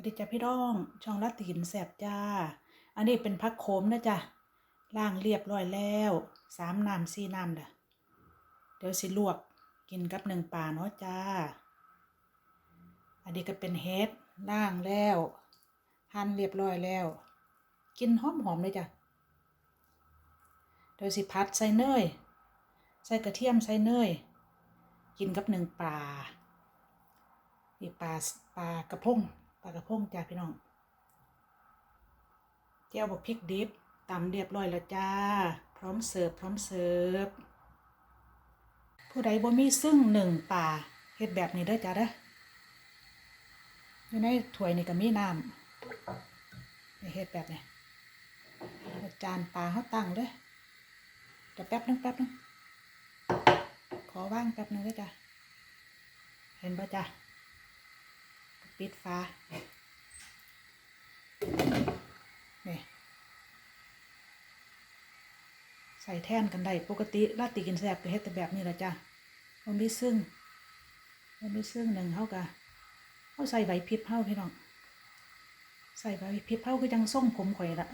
วัสดีจ้าพี่น้อง ช่องลัดตินแสบจ้า อันนี้เป็นพักโขมนะจ้ะล่างเรียบร้อยแล้วสามน้ำสี่น้ำเด้อเดี๋ยวสิลวกกินกับหนึ่งป่าเนาะจ้า อันนี้ก็เป็นเฮดล่างแล้วหั่นเรียบร้อยแล้ว กินหอมหอมเลยจ้ะเดี๋ยวสิพัดใส่เนยใส่กระเทียมใส่เนยกินกับหนึ่งปลานี่ปลาปลากระพง ปลากระพงจ้าพี่น้องเจียวบกพริกดิบตำเรียบร้อยแล้วจ้า พร้อมเสิร์ฟพร้อมเสิร์ฟผู้ใดบ่มีซึ่งหนึ่งปลาเฮ็ดแบบนี้เด้อจ้าเด้ออยู่ในถ้วยนี่ก็มีน้ำนี่เฮ็ดแบบนี้จานปลาเขาตั้งเด้อเดี๋ยวแป๊บนึงแป๊บนึงขอว่างแป๊บนึงด้จ้ะเห็นปะจ้ะ ปิดฟ้านี่ใส่แท่นกันได้ปกติลาติกินแซ่บก็เฮ็ดแต่แบบนี้ละจ้ะมันมีซึ่งมันมีซึ่งหนึ่งเท่ากับเขาใส่ไหวพริบเท่าพี่น้องใส่ไหวพริบเท่าคือจังส่งผมข่อยละ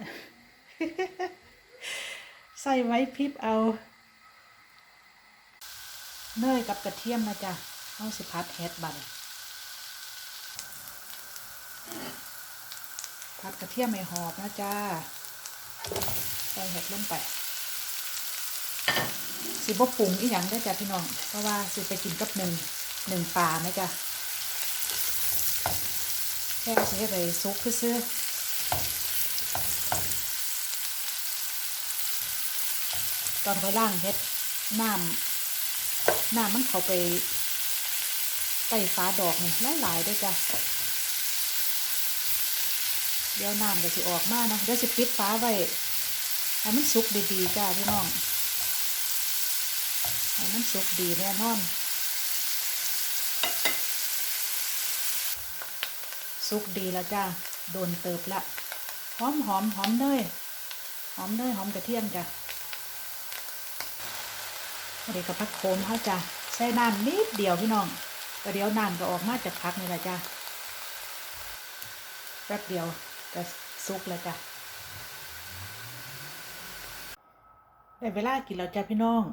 ใส่ไหวพริบเอาเนยกับกระเทียมนะจ๊ะเอาสิพัดเฮ็ดบัดัดกระเทียมให้หอบนะจ๊ะใส่เห็ดลงไปสิบ่ปรุงอีหยังได้จ้ะพี่น้อง เพราะว่าสิไปกินกับหนึ่งหนึ่งปลานะจ๊ะแค่สิให้ไปซุกซื้อตอนเขาล่างเฮ็ดน้ำน้ำมันเข้าไปใต้ฟ้าดอกนี่หลายๆด้วยจ้ะ เดี๋ยวน้ำก็สิออกมาเนาะเดี๋ยวสิปิดฟ้าไว้ให้มันสุกดีๆจ้าพี่น้องให้มันสุกดีแน่นอนสุกดีแล้วจ้าโดนเติบละหอมหอมหอมเนยหอมเนยหอมกระเทียมจ้ะอันนี้ก็พักโคมเขาจ้ะใส่น้ำนิดเดียวพี่น้องก็เดี๋ยวน้ำก็ออกมาจากพักนี่แหละจ้ะแป๊บเดียว ก็สุกแล้วจ้ะได้เวลากินแล้วจ้ะพี่น้อง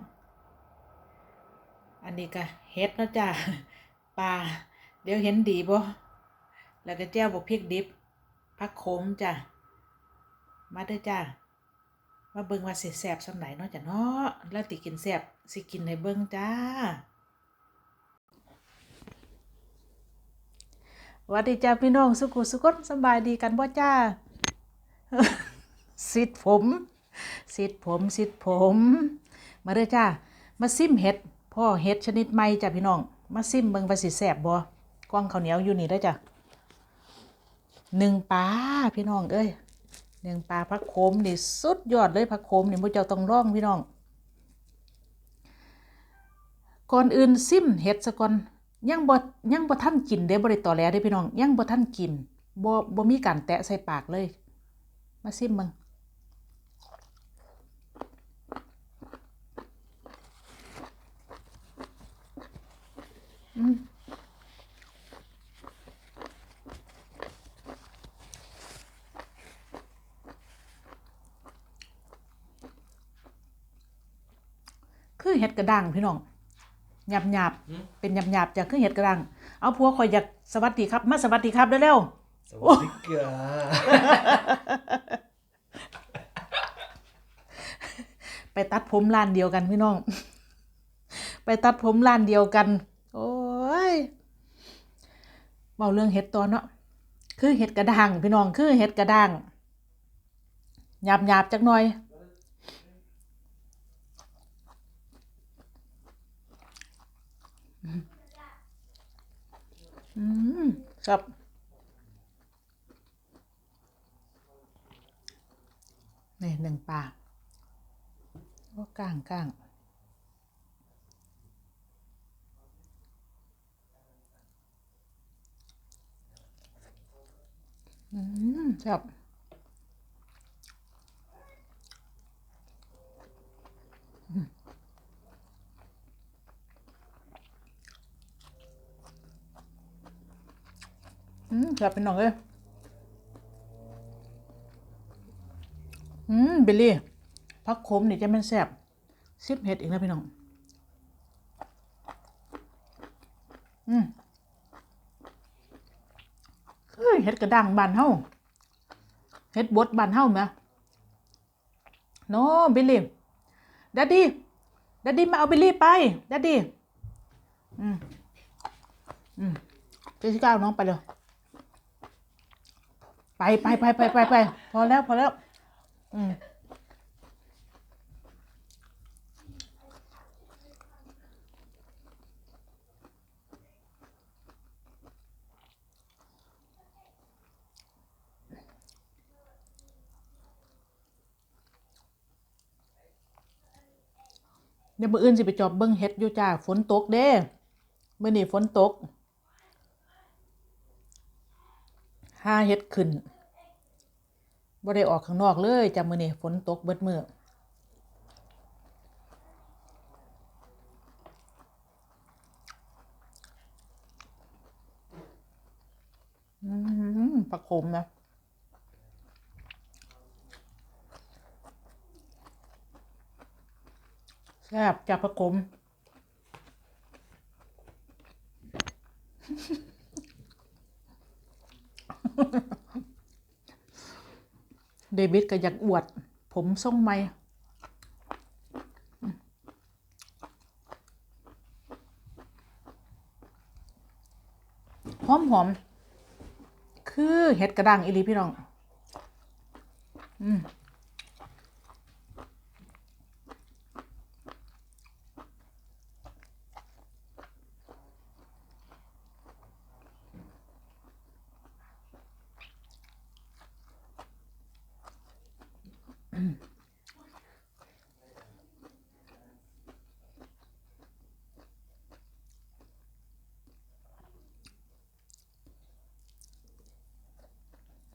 อันนี้ก็เฮ็ดนะจ้ะปลาเดี๋ยวเห็นดีบ่แล้วก็แจ้วบกพริกดิบพักโคมจ้ะ มาเด้อจ้ะมาเบิ่งว่าสิแซ่บสำไหนเนาะจ้ะเนาะแล้วติกินแซ่บสิกินให้เบิ่งจ้า วัสดีจ้าพี่น้องสุขุสุขนสบายดีกันบ่จ้าสิทธิ์ผมสิทธิ์ผมสิทธิ์ผม มาเด้อจ้ามาซิมเห็ดพ่อเห็ดชนิดใหม่จ้าพี่น้อง มาซิมเบิ่งว่าสิแซ่บบ่กล้องข้าวเหนียวอยู่นี่เด้อจ้าหนึ่งปลาพี่น้องเอ้ยเลี้ยงปลาพักโคมนี่สุดยอดเลยพักโคมนี่มุเจ้าต้องร้องพี่น้องก่อนอื่นซิมเห็ดซะก่อน ยังบ่ยังบ่ทันกินเด้บ่ได้ตอแหลเด้พี่น้อง ยังบ่ทันกินบ่บ่มีการแตะใส่ปากเลย มาซิมมึงอืมคือเห็ดกระด้างพี่น้อง หยาบหยาบๆเป็นหยาบหยาบๆจากคือเห็ดกระด้างเอาพัวคอยอยากสวัสดีครับ มาสวัสดีครับเร็วสวัสดีครับๆไปตัดผมร้านเดียวกันพี่น้อง ไปตัดผมร้านเดียวกัน โอ้ยเบาเรื่องเห็ดตอนเนาะคือเห็ดกระด้างพี่น้องคือเห็ดกระด้างหยาบหยาบๆจักหน่อย อืมครับนี่หนึ่งปลาโอ้ก้างก้างอืมครับอืม อืมจับเป็นหน่องเลยอืมเบลลี่พักขมนี่จะเป็นแซ่บซิบเห็ดอีกแล้วพี่น้อง อืมเฮ้ยเห็ดกระดังบานเฮาเห็ดบดบานเฮาไหมโนบิลลี่ดัดดี้ดัดดี้มาเอาบิลลี่ไปดัดดี้อืมอืมเจสิก้าน้องไปเลย ไปไปไปไปไปไปพอแล้วพอแล้ว อืมเดี๋ยวมื้ออื่นสิไปจอบเบิ่งเฮ็ดอยู่จ้าฝนตกเด้มื้อนี้ฝนตกห้าเฮ็ดขึ้น บ่ได้ออกข้างนอกเลยจ้ามื้อนี้ฝนตกเบิดมืออืมปลาคมนะแซ่บจับประกม เดวิดก็อยากอวด ผมทรงไหมหอมหอมๆคือเห็ดกระด้างอีลีพี่น้อง อืม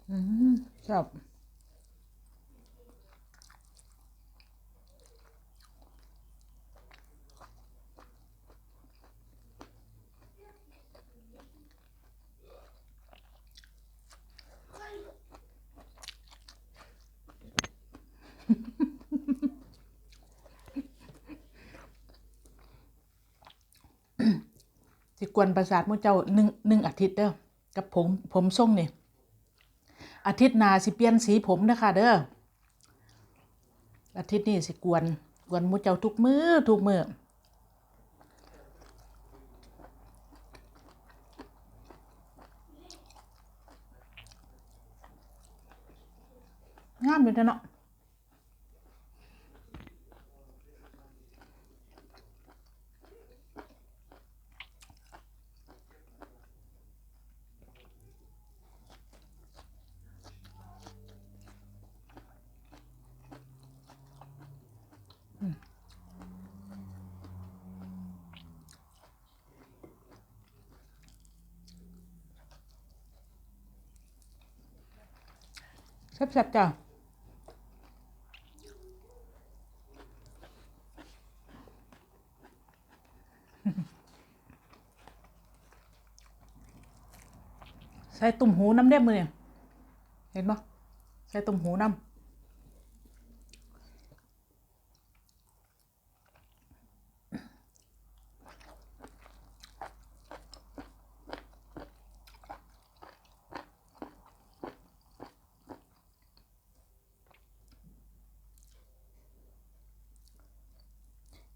อืมชอบสิกวนประสาทหมูเจ้าหนึ่งหนึ่งอาทิตย์เด้อกับผมผมทรงเนี่ย อาทิตย์หน้าสิเปลี่ยนสีผมนะคะเด้ออาทิตย์นี้สิกวนกวนมูเจ้าทุกมือทุกมือองามอยู่เด้อเนาะ แซ่บๆจ้ะใส่ตุ่มหูน้ำเด็บมือเนี่ย เห็นปะใส่ตุ่มหูน้ำ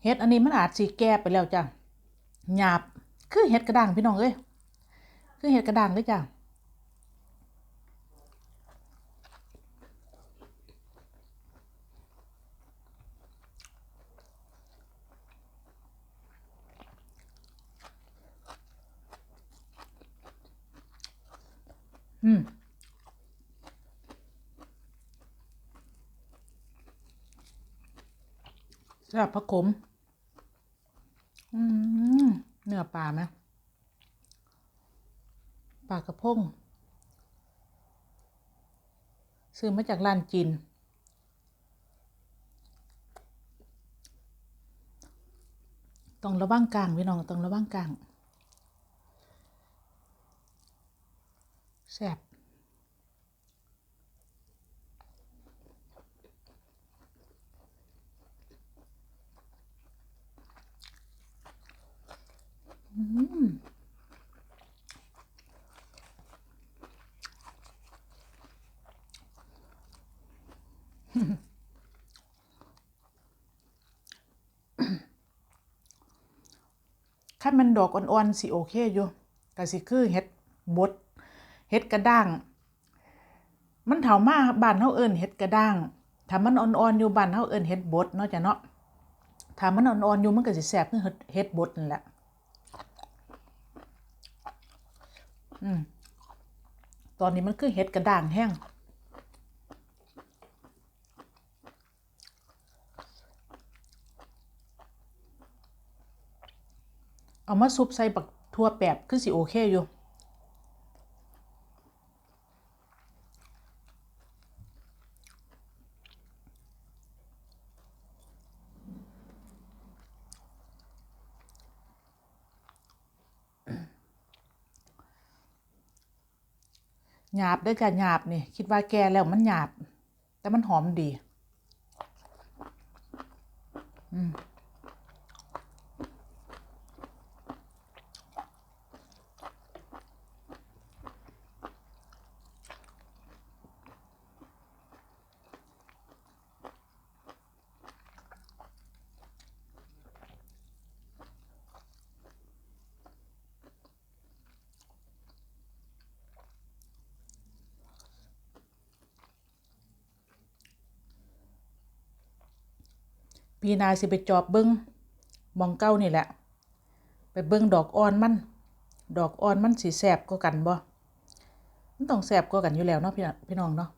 เห็ดอันนี้มันอาจสีแก่ไปแล้วจ้ะหยาบคือเห็ดกระด้างพี่น้องเอ้ยคือเห็ดกระด้างเลยจ้ะอืมสำหรับผักขม เนื้อปลาไหมปลากระพงซื้อมาจากร้านจีนต้องระวังกลางพี่น้องต้องระวังกลางแซ่บ ถ้ามันดอกอ่อนๆสิโอเคอยู่ก็สิคือเฮ็ดบดเฮ็ดกระด้าง มันเถามาบ้านเฮาเอิ้นเฮ็ดกระด้างถ้ามันอ่อนๆอยู่บ้านเฮาเอิ้นเฮ็ดบดเนาะจ้ะเนาะถ้ามันอ่อนๆอยู่มันก็สิแซ่บคือเฮ็ดบดนั่นแหละ อืมตอนนี้มันคือเห็ดกระด่างแห้ง เอามาซุปใส่บักทั่วแปบคือสิโอเคอยู่ หยาบได้จ้ะหยาบนี่ คิดว่าแก่แล้วมันหยาบ แต่มันหอมดี อืม ปีหนาสิไปจอบเบิ้งมองเก้านี่แหละ ไปเบิ้งดอกอ่อนมัน ดอกอ่อนมันสีแสบก็กันบ่มันต้องแสบก็กันอยู่แล้วเนาะพี่พี่น้องเนาะ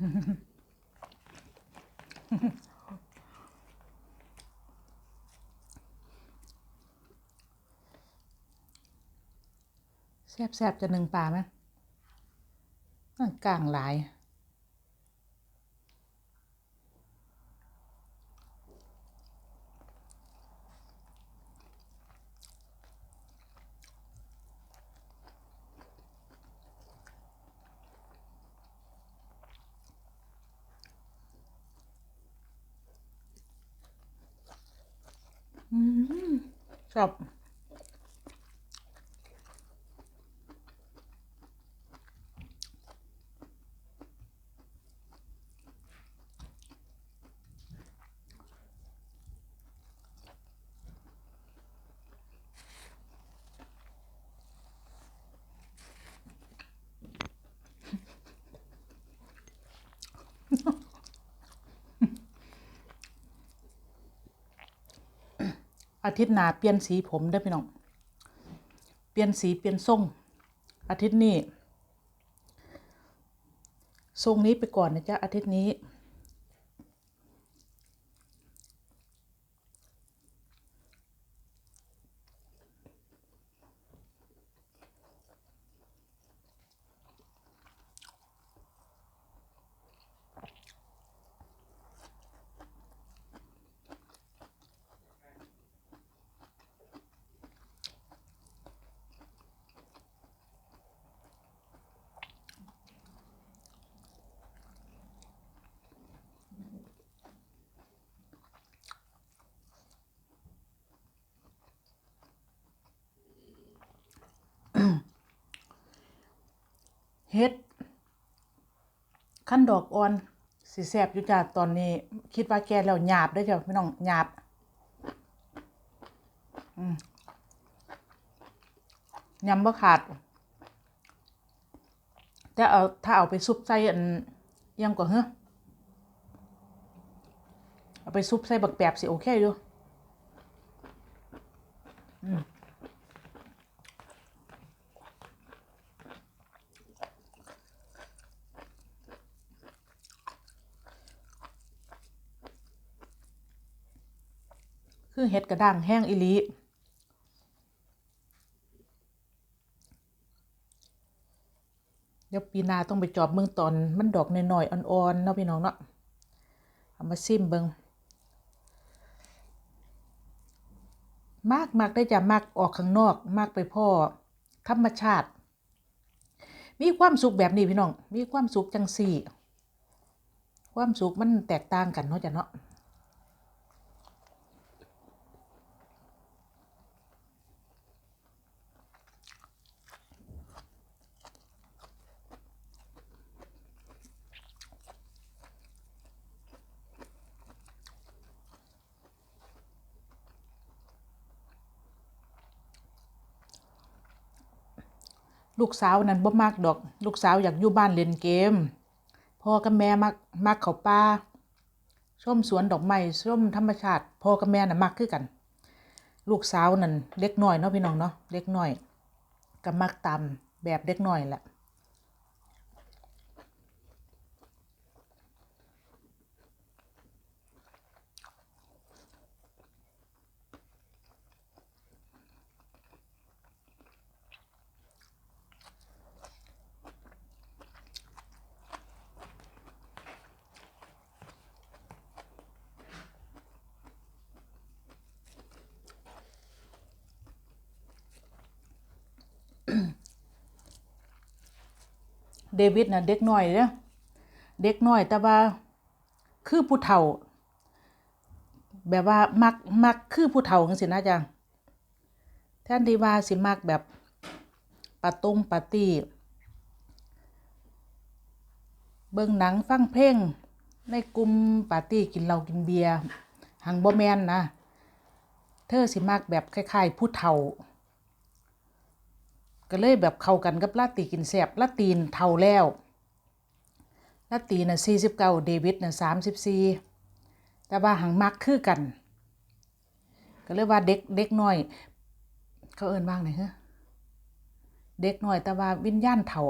แซบแซบๆจะหนึ่งปลาไหมกลางหลาย ชอบ อาทิตย์หน้าเปลี่ยนสีผมได้พี่น้อง เปลี่ยนสีเปลี่ยนทรง อาทิตย์นี้ ทรงนี้ไปก่อนนะจ๊ะอาทิตย์นี้ เฮ็ดขั้นดอกอ่อนสิแสบอยู่จ้ะตอนนี้ คิดว่าแกแล้วหยาบได้จ้ะพี่น้องหยาบยำบ่ขาด แต่เอาถ้าเอาไปซุปใส่อันยังกว่าเฮ้อเอาไปซุปใส่บักแปบสิโอเคอยู่ เห็ดกระด้างแห้งอีหลีเดี๋ยวปีนาต้องไปจอบเมืองตอนมันดอกหน้อยๆอ่อนๆเนาะพี่น้องเนาะเอามาซิมเบิงมากมากได้จะมากออกข้างนอก มากไปพ่อธรรมชาติ มีความสุขแบบนี้พี่น้อง มีความสุขจังสี่ ความสุขมันแตกต่างกันเนาะจ้ะเนาะ ลูกสาวนั้นบ่มักดอก ลูกสาวอยากอยู่บ้านเล่นเกม พ่อกับแม่มักมักเขาป่าชมสวนดอกไม้ชมธรรมชาติ พ่อกับแม่น่ะมักคือกัน ลูกสาวนั่นเล็กน้อยเนาะพี่น้องเนาะเล็กน้อยก็มักตามแบบเล็กน้อยแหละ เดวิดน่ะเด็กน้อยเด้เด็กน้อย แต่ว่าคือผู้เฒ่า แบบว่ามักมักคือผู้เฒ่าจังซี่นะจ๊ะแทนที่ว่าสิมักแบบปาตงปาร์ตี้เบิ่งหนังฟังเพลงในกลุ่มปาร์ตี้กินเหล้ากินเบียร์หังบ่แมนนะ เธอสิมักแบบคล้ายๆผู้เฒ่า ก็เลยแบบเข้ากันกับลาตีกินแสบลาตีนเท่าแล้วลาตีน่ะสี่สิบเก้าเดวิดน่ะสามสิบสี่แต่ว่าหังมักคือกัน ก็เลยว่าเด็กเด็กน้อย เขาเอิ้นว่างไหนฮะเด็กน้อยแต่ว่าวิญญาณเถ่า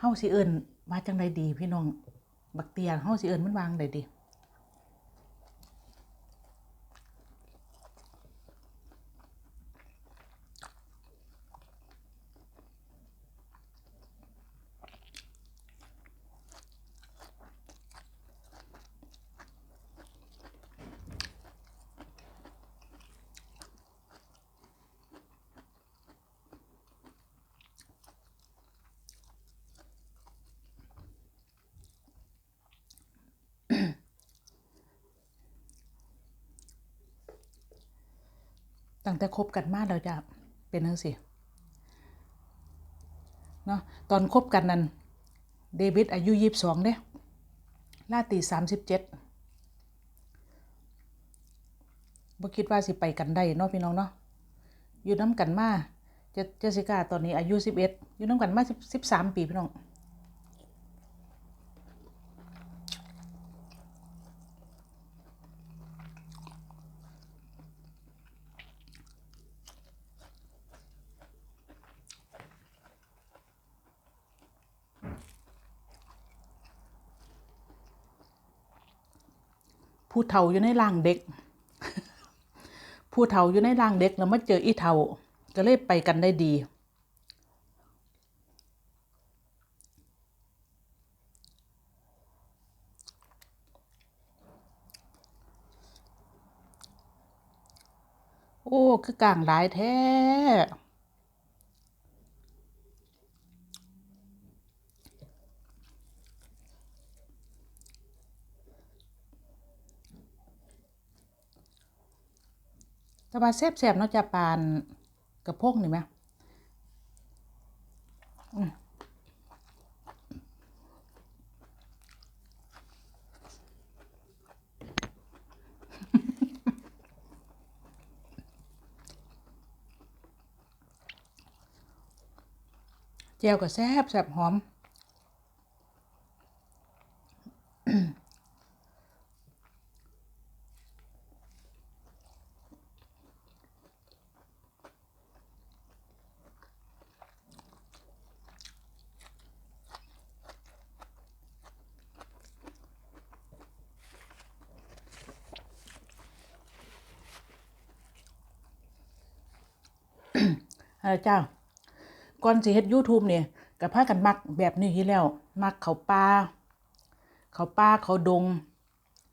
เฮาสิเอิ้นมาจังไดดี พี่น้อง บักเตียเฮาสิเอิ้นมันวางไดดี ตั้งแต่คบกันมาแล้วจะเป็นจังซี่เนาะตอนคบกันนั้นเดวิดอายุยี่สิบสองเด้ลาตีสามสิบเจ็ดบ่คิดว่าสิไปกันได้เนาะพี่น้องเนาะอยู่น้ำกันมาเจเจสิก้าตอนนี้อายุสิบเอ็ดอยู่น้ำกันมาสิบสามปีพี่น้อง ผู้เฒ่าอยู่ในร่างเด็ก ผู้เฒ่าอยู่ในร่างเด็กแล้วมาเจออีเฒ่า ก็เลยไปกันได้ดี โอ้ คือกลางหลายแท้ แต่ว่าแซ่บๆเนาะจะปานกระพงนี่ไหมเจียวก็แซ่บแซ่บหอม เออเจ้าก่อนสิเฮ็ด YouTube เนี่ยก็พากันมักแบบนี้อยู่แล้วมักเขาป่าเขาป่าเขาดง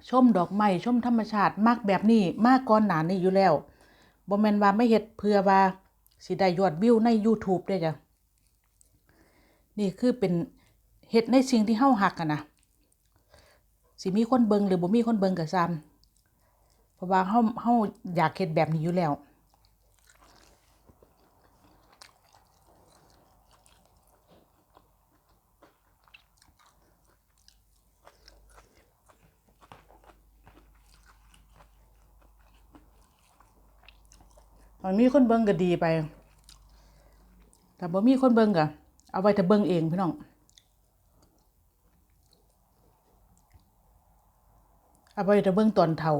ชมดอกไม้ชมธรรมชาติมักแบบนี้มากก่อนหนานี้อยู่แล้วบ่แม่นว่าไม่เฮ็ดเพื่อว่าสิได้ยอดวิวใน YouTube ด้จ้ะนี่คือเป็นเฮ็ดในสิ่งที่เฮาฮักอะนะสิมีคนเบิงหรือบ่มีคนเบิงก็ซ้ำเพราะว่าเฮาเฮาอยากเฮ็ดแบบนี้อยู่แล้ว มันมีคนเบิ่งก็ดีไป แต่บ่มีคนเบิ่งก็เอาไว้แต่เบิ่งเองพี่น้อง เอาไว้แต่เบิ่งตอนเฒ่า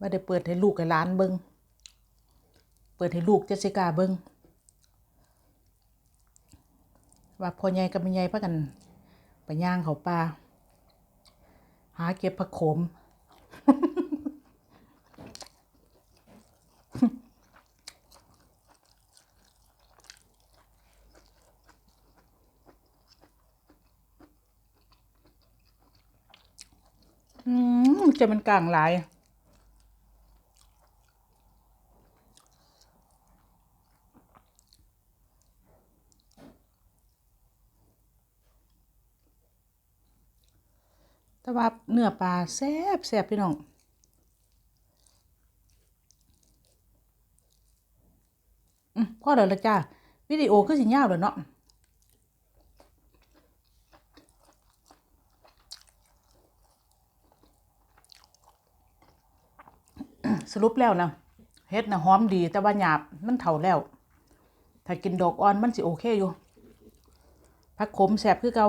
บ่ได้เปิดให้ลูกให้หลานเบิ่งเปิดให้ลูกเจสิกาเบิ่งว่าพ่อใหญ่กับแม่ใหญ่พากันไปย่างเขาป่า หาเก็บผักโขม อืมจะมันกลางหลาย แต่ว่า เนื้อปลาแซ่บแซ่บพี่น้องอืมพอแล้วละจ้าวิดีโอคือสิยาวแล้วเนาะสรุปแล้วนะเฮ็ดนะหอมดีแต่ว่าหยาบมันเฒ่าแล้ว ถ้ากินดอกอ่อนมันสิโอเคอยู่ผักขมแซบคือเกา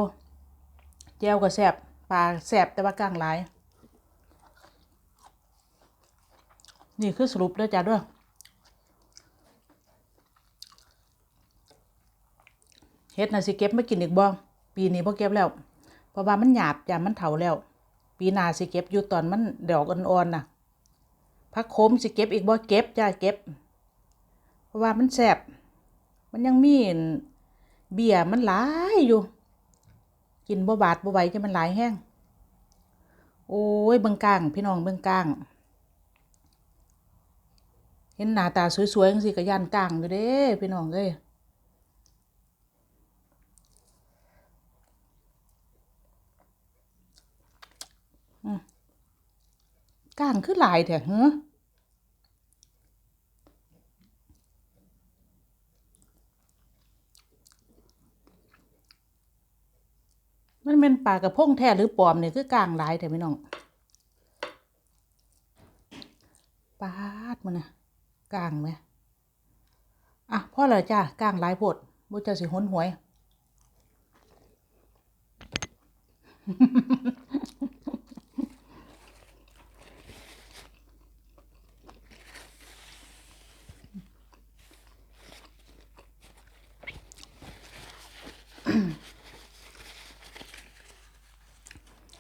แจ่วก็แซบ ปลาแซ่บแต่ว่ากลางหลาย นี่คือสรุปด้อจ้าด้วยเฮ็ดนะสิเก็บไมากินอีกบ่ปีนี้บ่เก็บแล้ว เพราะว่ามันหยาบจ้ะมันเฒ่าแล้ว ปีหน้าสิเก็บอยู่ตอนมันดอกอ่อนๆน่ะผักโขมสิเก็บอีกบ่เก็บจ้าเก็บ เพราะว่ามันแซ่บมันยังมีนเบี้ยมันหลายอยู่ กินบ่บาดบ่ไหวจะมันหลายแห้ง โอ้ยเบิ่งกลางพี่น้องเบิ่งกลาง เห็นหน้าตาสวยๆจังซี่ก็ย่านกลางอยู่เด้พี่น้องเอ้ยกลางคือหลายแท้เหรอ มันเป็นปลากระพงแท้หรือปลอมเนี่ยคือกลางหลายแต่ไม่น้องปาดมันนะกลางไหมอะพ่อเลยจ้ากลางหลายโพดบุจะสิหนหวย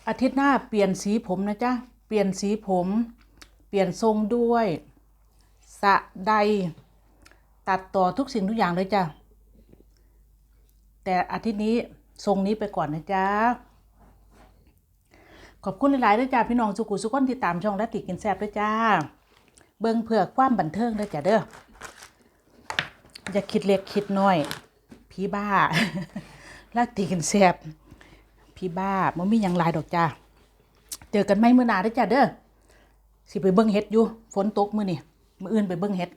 อาทิตย์หน้าเปลี่ยนสีผมนะจ๊ะ เปลี่ยนสีผม เปลี่ยนทรงด้วย สะใด ตัดต่อทุกสิ่งทุกอย่างเลยจ้ะ แต่อาทิตย์นี้ทรงนี้ไปก่อนนะจ๊ะ ขอบคุณหลายๆด้วยจ้าพี่น้องสุกุสุขคนที่ตามช่องและติกินแซบด้วยจ้า เบิ่งเผือกความบันเทิงด้วยจ้ะเด้อ อย่าคิดเล็กคิดน้อย พี่บ้าและติกินแซบ พี่บ้ามันมีหยังลายดอกจ้าเจอกันไม่เมื่อหนาได้จ้าเด้อสิไปเบิ้งเฮ็ดอยู่ฝนตกมื้อนี่มื้ออื่นไปเบิ้งเฮ็ด